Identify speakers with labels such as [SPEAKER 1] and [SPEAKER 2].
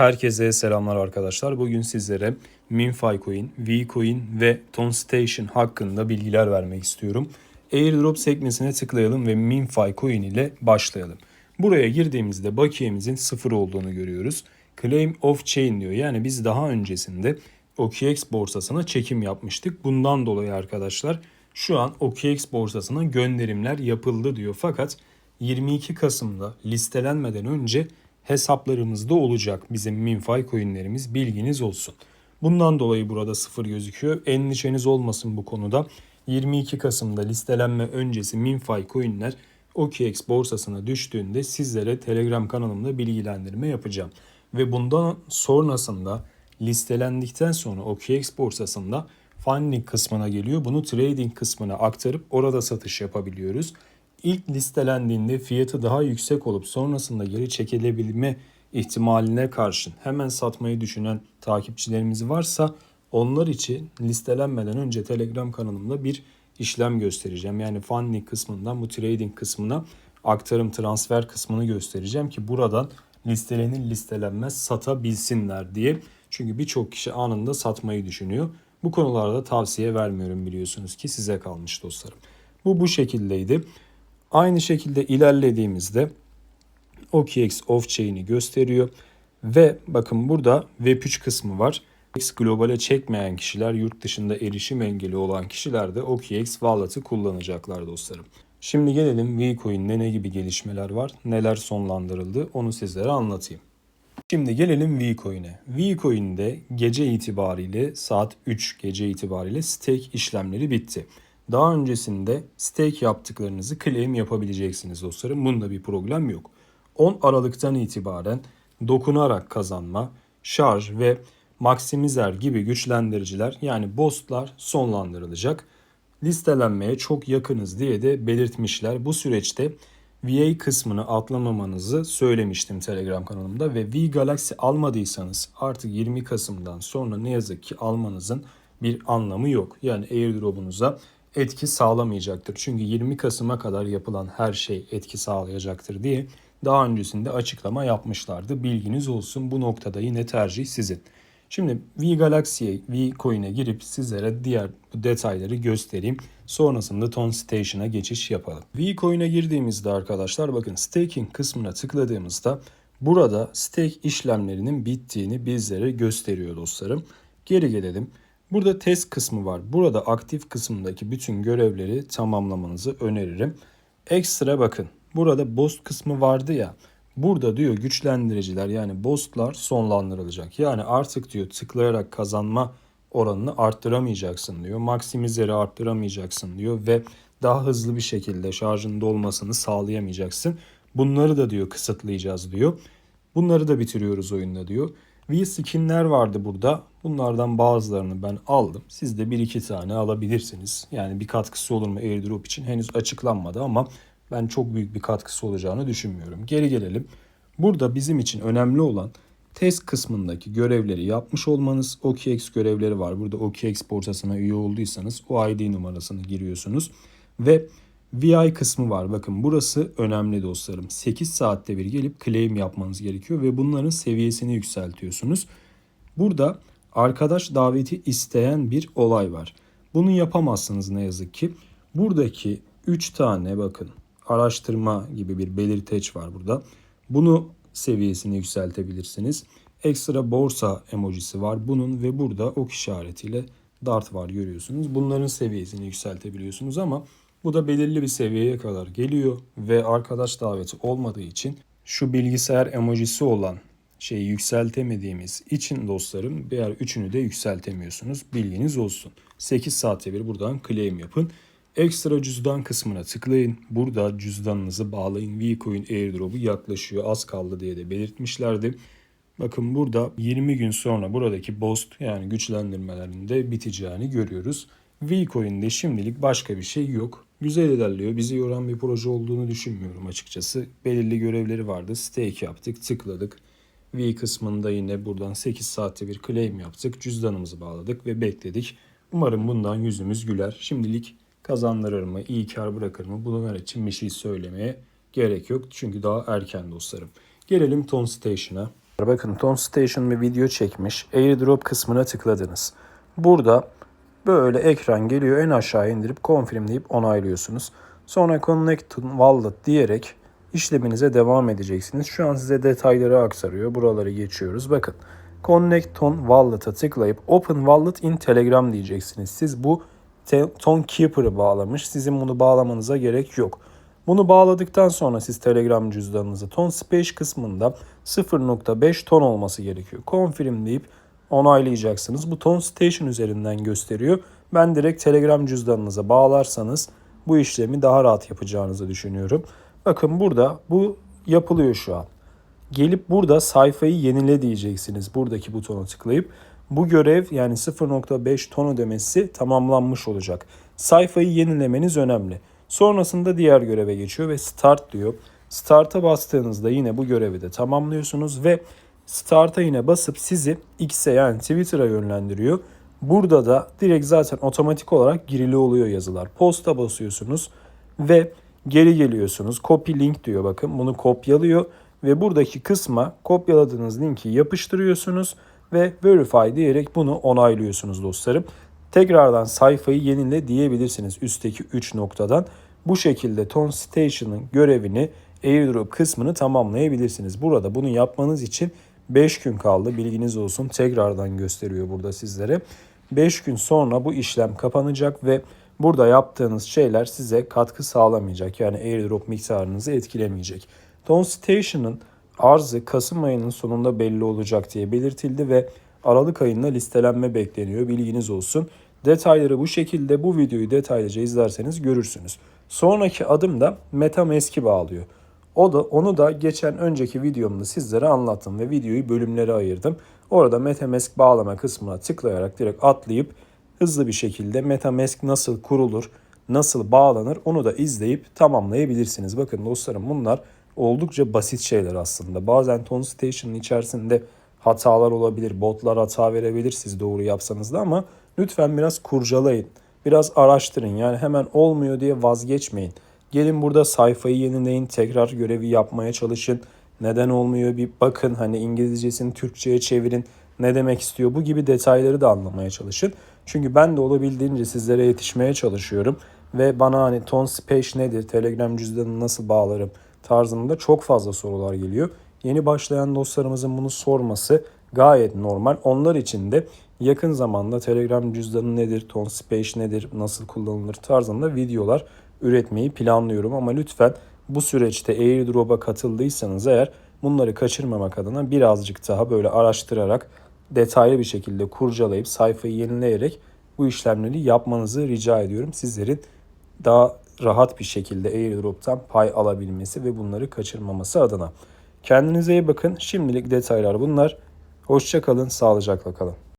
[SPEAKER 1] Herkese selamlar arkadaşlar. Bugün sizlere MinFi Coin, Vcoin ve Ton Station hakkında bilgiler vermek istiyorum. Airdrop sekmesine tıklayalım ve MinFi Coin ile başlayalım. Buraya girdiğimizde bakiyemizin sıfır olduğunu görüyoruz. Claim of Chain diyor. Yani biz daha öncesinde OKX borsasına çekim yapmıştık. Bundan dolayı arkadaşlar şu an OKX borsasına gönderimler yapıldı diyor. Fakat 22 Kasım'da listelenmeden önce hesaplarımızda olacak bizim MinFi coinlerimiz bilginiz olsun. Bundan dolayı burada sıfır gözüküyor. Endişeniz olmasın bu konuda. 22 Kasım'da listelenme öncesi MinFi coinler OKX borsasına düştüğünde sizlere Telegram kanalımda bilgilendirme yapacağım. Ve bundan sonrasında listelendikten sonra OKX borsasında funding kısmına geliyor. Bunu trading kısmına aktarıp orada satış yapabiliyoruz. İlk listelendiğinde fiyatı daha yüksek olup sonrasında geri çekilebilme ihtimaline karşın hemen satmayı düşünen takipçilerimiz varsa onlar için listelenmeden önce Telegram kanalımda bir işlem göstereceğim. Yani funding kısmından bu trading kısmına aktarım transfer kısmını göstereceğim ki buradan listelenir listelenmez satabilsinler diye. Çünkü birçok kişi anında satmayı düşünüyor. Bu konularda tavsiye vermiyorum biliyorsunuz ki size kalmış dostlarım. Bu bu şekildeydi. Aynı şekilde ilerlediğimizde OKX off-chain'i gösteriyor. Ve bakın burada Web3 kısmı var. OKX globale çekmeyen kişiler, yurt dışında erişim engeli olan kişiler de OKX Wallet'ı kullanacaklar dostlarım. Şimdi gelelim Vcoin'de ne gibi gelişmeler var, neler sonlandırıldı onu sizlere anlatayım. Şimdi gelelim Vcoin'e. Vcoin'de gece itibariyle saat 3 gece itibariyle stake işlemleri bitti. Daha öncesinde stake yaptıklarınızı claim yapabileceksiniz dostlarım. Bunda bir problem yok. 10 Aralık'tan itibaren dokunarak kazanma, şarj ve maksimizer gibi güçlendiriciler yani boostlar sonlandırılacak. Listelenmeye çok yakınız diye de belirtmişler. Bu süreçte VA kısmını atlamamanızı söylemiştim Telegram kanalımda ve V Galaxy almadıysanız artık 20 Kasım'dan sonra ne yazık ki almanızın bir anlamı yok. Yani airdrop'unuza etki sağlamayacaktır. Çünkü 20 Kasım'a kadar yapılan her şey etki sağlayacaktır diye daha öncesinde açıklama yapmışlardı. Bilginiz olsun bu noktada yine tercih sizin. Şimdi V Galaxy'ye, V Coin'e girip sizlere diğer detayları göstereyim. Sonrasında Ton Station'a geçiş yapalım. V Coin'e girdiğimizde arkadaşlar bakın staking kısmına tıkladığımızda burada stake işlemlerinin bittiğini bizlere gösteriyor dostlarım. Geri gelelim. Burada test kısmı var. Burada aktif kısmındaki bütün görevleri tamamlamanızı öneririm. Ekstra bakın. Burada boost kısmı vardı ya. Burada diyor güçlendiriciler yani boostlar sonlandırılacak. Yani artık diyor tıklayarak kazanma oranını arttıramayacaksın diyor. Maksimizeri arttıramayacaksın diyor ve daha hızlı bir şekilde şarjın dolmasını sağlayamayacaksın. Bunları da diyor kısıtlayacağız diyor. Bunları da bitiriyoruz oyunda diyor. V-skinler vardı burada. Bunlardan bazılarını ben aldım. Siz de bir iki tane alabilirsiniz. Yani bir katkısı olur mu airdrop için henüz açıklanmadı ama ben çok büyük bir katkısı olacağını düşünmüyorum. Geri gelelim. Burada bizim için önemli olan test kısmındaki görevleri yapmış olmanız. OKX görevleri var. Burada OKX borsasına üye olduysanız o ID numarasını giriyorsunuz. Ve VI kısmı var. Bakın burası önemli dostlarım. 8 saatte bir gelip claim yapmanız gerekiyor ve bunların seviyesini yükseltiyorsunuz. Burada arkadaş daveti isteyen bir olay var. Bunu yapamazsınız ne yazık ki. Buradaki 3 tane bakın araştırma gibi bir belirteç var burada. Bunu seviyesini yükseltebilirsiniz. Ekstra borsa emojisi var bunun ve burada ok işaretiyle dart var görüyorsunuz. Bunların seviyesini yükseltebiliyorsunuz ama bu da belirli bir seviyeye kadar geliyor ve arkadaş daveti olmadığı için şu bilgisayar emojisi olan şeyi yükseltemediğimiz için dostlarım diğer üçünü de yükseltemiyorsunuz. Bilginiz olsun. 8 saatte bir buradan claim yapın. Ekstra cüzdan kısmına tıklayın. Burada cüzdanınızı bağlayın. Vcoin airdrop'u yaklaşıyor. Az kaldı diye de belirtmişlerdi. Bakın burada 20 gün sonra buradaki boost yani güçlendirmelerin de biteceğini görüyoruz. Vcoin'de şimdilik başka bir şey yok. Güzel ilerliyor. Bizi yoran bir proje olduğunu düşünmüyorum açıkçası. Belirli görevleri vardı. Stake yaptık, tıkladık. V kısmında yine buradan 8 saatte bir claim yaptık. Cüzdanımızı bağladık ve bekledik. Umarım bundan yüzümüz güler. Şimdilik kazandırır mı, iyi kar bırakır mı bunlar için bir şey söylemeye gerek yok. Çünkü daha erken dostlarım. Gelelim Ton Station'a. Bakın Tone Station bir video çekmiş. AirDrop kısmına tıkladınız. Burada böyle ekran geliyor. En aşağı indirip confirm deyip onaylıyorsunuz. Sonra Connect Wallet diyerek işleminize devam edeceksiniz. Şu an size detayları aktarıyor. Buraları geçiyoruz. Bakın Connect Ton Wallet'a tıklayıp Open Wallet in Telegram diyeceksiniz. Siz bu Ton Keeper'ı bağlamış. Sizin bunu bağlamanıza gerek yok. Bunu bağladıktan sonra siz Telegram cüzdanınızı Ton Space kısmında 0.5 ton olması gerekiyor. Confirm deyip onaylayacaksınız. Bu Ton Station üzerinden gösteriyor. Ben direkt Telegram cüzdanınıza bağlarsanız bu işlemi daha rahat yapacağınızı düşünüyorum. Bakın burada bu yapılıyor şu an. Gelip burada sayfayı yenile diyeceksiniz. Buradaki butona tıklayıp bu görev yani 0.5 ton ödemesi tamamlanmış olacak. Sayfayı yenilemeniz önemli. Sonrasında diğer göreve geçiyor ve start diyor. Start'a bastığınızda yine bu görevi de tamamlıyorsunuz ve start'a yine basıp sizi X'e yani Twitter'a yönlendiriyor. Burada da direkt zaten otomatik olarak girili oluyor yazılar. Posta basıyorsunuz ve geri geliyorsunuz. Copy link diyor bakın. Bunu kopyalıyor ve buradaki kısma kopyaladığınız linki yapıştırıyorsunuz ve verify diyerek bunu onaylıyorsunuz dostlarım. Tekrardan sayfayı yenile diyebilirsiniz üstteki 3 noktadan. Bu şekilde Tone Station'ın görevini airdrop kısmını tamamlayabilirsiniz. Burada bunu yapmanız için 5 gün kaldı. Bilginiz olsun. Tekrardan gösteriyor burada sizlere. 5 gün sonra bu işlem kapanacak ve burada yaptığınız şeyler size katkı sağlamayacak. Yani airdrop miktarınızı etkilemeyecek. Tone Station'ın arzı Kasım ayının sonunda belli olacak diye belirtildi ve Aralık ayında listelenme bekleniyor. Bilginiz olsun. Detayları bu şekilde bu videoyu detaylıca izlerseniz görürsünüz. Sonraki adım da MetaMask'i bağlıyor. O da onu da geçen önceki videomda sizlere anlattım ve videoyu bölümlere ayırdım. Orada MetaMask bağlama kısmına tıklayarak direkt atlayıp hızlı bir şekilde MetaMask nasıl kurulur, nasıl bağlanır onu da izleyip tamamlayabilirsiniz. Bakın dostlarım bunlar oldukça basit şeyler aslında. Bazen Tone Station'ın içerisinde hatalar olabilir, botlar hata verebilir siz doğru yapsanız da ama lütfen biraz kurcalayın. Biraz araştırın yani hemen olmuyor diye vazgeçmeyin. Gelin burada sayfayı yenileyin, tekrar görevi yapmaya çalışın. Neden olmuyor bir bakın hani İngilizcesini Türkçe'ye çevirin. Ne demek istiyor bu gibi detayları da anlamaya çalışın. Çünkü ben de olabildiğince sizlere yetişmeye çalışıyorum. Ve bana hani Tone Space nedir, Telegram cüzdanını nasıl bağlarım tarzında çok fazla sorular geliyor. Yeni başlayan dostlarımızın bunu sorması gayet normal. Onlar için de yakın zamanda Telegram cüzdanı nedir, Tone Space nedir, nasıl kullanılır tarzında videolar üretmeyi planlıyorum. Ama lütfen bu süreçte airdrop'a katıldıysanız eğer bunları kaçırmamak adına birazcık daha böyle araştırarak detaylı bir şekilde kurcalayıp sayfayı yenileyerek bu işlemleri yapmanızı rica ediyorum. Sizlerin daha rahat bir şekilde airdrop'tan pay alabilmesi ve bunları kaçırmaması adına. Kendinize iyi bakın. Şimdilik detaylar bunlar. Hoşça kalın, sağlıcakla kalın.